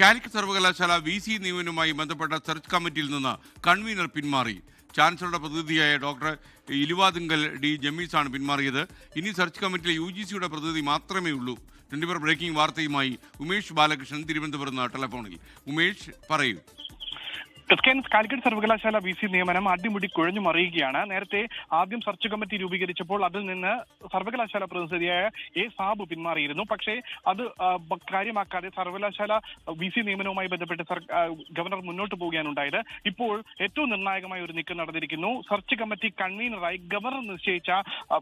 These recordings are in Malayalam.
കാലിക്കറ്റ് സർവകലാശാല വി സി നിയമനവുമായി ബന്ധപ്പെട്ട സെർച്ച് കമ്മിറ്റിയിൽ നിന്ന് കൺവീനർ പിന്മാറി. ചാൻസലറുടെ പ്രതിനിധിയായ ഡോക്ടർ ഇലുവാതിങ്കൽ ഡി ജമീസാണ് പിന്മാറിയത്. ഇനി സെർച്ച് കമ്മിറ്റിയിലെ യു ജി സിയുടെ പ്രതിനിധി മാത്രമേ ഉള്ളൂ. ട്വന്റി ഫോർ ബ്രേക്കിംഗ് വാർത്തയുമായി ഉമേഷ് ബാലകൃഷ്ണൻ തിരുവനന്തപുരം ടെലഫോണിൽ. ഉമേഷ് പറയൂ. എസ് കെ എൻ കാലിക്കറ്റ് സർവകലാശാല വി സി നിയമനം അടിമുടി കുഴഞ്ഞു മറിയുകയാണ്. നേരത്തെ ആദ്യം സെർച്ച് കമ്മിറ്റി രൂപീകരിച്ചപ്പോൾ അതിൽ നിന്ന് സർവകലാശാല പ്രതിനിധിയായ എ സാബു പിന്മാറിയിരുന്നു. പക്ഷേ അത് കാര്യമാക്കാതെ സർവകലാശാല വി സി നിയമനവുമായി ബന്ധപ്പെട്ട് ഗവർണർ മുന്നോട്ട് പോവുകയാണ് ഉണ്ടായത്. ഇപ്പോൾ ഏറ്റവും നിർണായകമായ ഒരു നീക്കം നടന്നിരിക്കുന്നു. സെർച്ച് കമ്മിറ്റി കൺവീനറായി ഗവർണർ നിശ്ചയിച്ച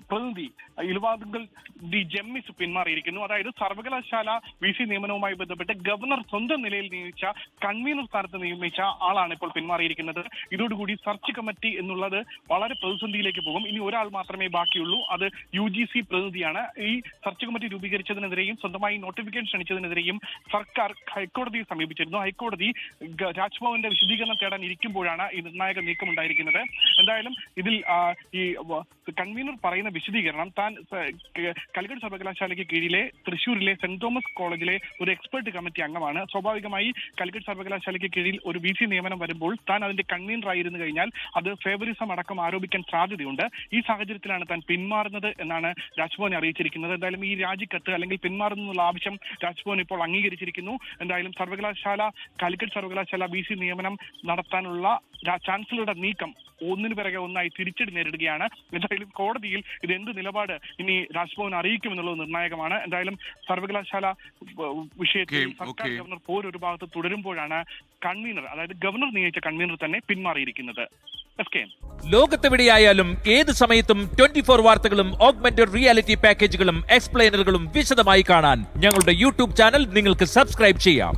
പ്രതിനിധി ഇലുവാദുകൾ ഡി ജെമ്മിസ് പിന്മാറിയിരിക്കുന്നു. അതായത് സർവകലാശാല വി സി നിയമനവുമായി ബന്ധപ്പെട്ട് ഗവർണർ സ്വന്തം നിലയിൽ നിയമിച്ച കൺവീനർ സ്ഥാനത്ത് നിയമിച്ച ആളാണ് ഇപ്പോൾ പിന്മാറിയിരിക്കുന്നത്. ഇതോടുകൂടി സെർച്ച് കമ്മിറ്റി എന്നുള്ളത് വളരെ പ്രതിസന്ധിയിലേക്ക് പോകും. ഇനി ഒരാൾ മാത്രമേ ബാക്കിയുള്ളൂ. അത് യു ജി സി പ്രതിനിധിയാണ്. ഈ സെർച്ച് കമ്മിറ്റി രൂപീകരിച്ചതിനെതിരെയും സ്വന്തമായി നോട്ടിഫിക്കേഷൻ ക്ഷണിച്ചതിനെതിരെയും സർക്കാർ ഹൈക്കോടതിയെ സമീപിച്ചിരുന്നു. ഹൈക്കോടതി രാജ്ഭവന്റെ വിശദീകരണം തേടാൻ ഇരിക്കുമ്പോഴാണ് ഈ നിർണായക നീക്കം ഉണ്ടായിരിക്കുന്നത് എന്തായാലും ഇതിൽ ഈ കൺവീനർ പറയുന്ന വിശദീകരണം താൻ സ- ക- സർവകലാശാലയ്ക്ക് കീഴിലെ തൃശൂരിലെ സെന്റ് തോമസ് കോളേജിലെ ഒരു എക്സ്പെർട്ട് കമ്മിറ്റി അംഗമാണ്. സ്വാഭാവികമായി കാലിക്കറ്റ് സർവകലാശാലയ്ക്ക് കീഴിൽ ഒരു വി സി നിയമനം വരുമ്പോൾ താൻ അതിന്റെ കൺവീനർ ആയിരുന്നു കഴിഞ്ഞാൽ അത് ഫേവറിസം അടക്കം ആരോപിക്കാൻ സാധ്യതയുണ്ട്. ഈ സാഹചര്യത്തിലാണ് താൻ പിന്മാറുന്നത് എന്നാണ് രാജ്ഭവനെ അറിയിച്ചിരിക്കുന്നത്. എന്തായാലും ഈ രാജിക്കത്ത് അല്ലെങ്കിൽ പിന്മാറുന്നുള്ള ആവശ്യം രാജ്ഭവൻ ഇപ്പോൾ അംഗീകരിച്ചിരിക്കുന്നു. എന്തായാലും സർവകലാശാല കാലിക്കറ്റ് സർവകലാശാല ബി നിയമനം നടത്താനുള്ള ചാൻസലറുടെ നീക്കം ഒന്നിനു പിറകെ ഒന്നായി തിരിച്ചടി നേരിടുകയാണ്. എന്തായാലും കോടതിയിൽ ഇത് എന്ത് നിലപാട് ഇനി രാജ്ഭവൻ അറിയിക്കുമെന്നുള്ളത് നിർണായകമാണ്. എന്തായാലും സർവകലാശാല വിഷയത്തിൽ സർക്കാർ. ഗവർണർ പോരൊരു ഭാഗത്ത് തുടരുമ്പോഴാണ് കൺവീനർ അതായത് ഗവർണർ നിയമിച്ച കൺവീനർ തന്നെ പിന്മാറിയിരിക്കുന്നത്. ലോകത്തെവിടെയായാലും ഏത് സമയത്തും ട്വന്റി ഫോർ വാർത്തകളും ഓഗ്മെന്റഡ് റിയാലിറ്റി പാക്കേജുകളും എക്സ്പ്ലെയിനറുകളും വിശദമായി കാണാൻ ഞങ്ങളുടെ യൂട്യൂബ് ചാനൽ നിങ്ങൾക്ക് സബ്സ്ക്രൈബ് ചെയ്യാം.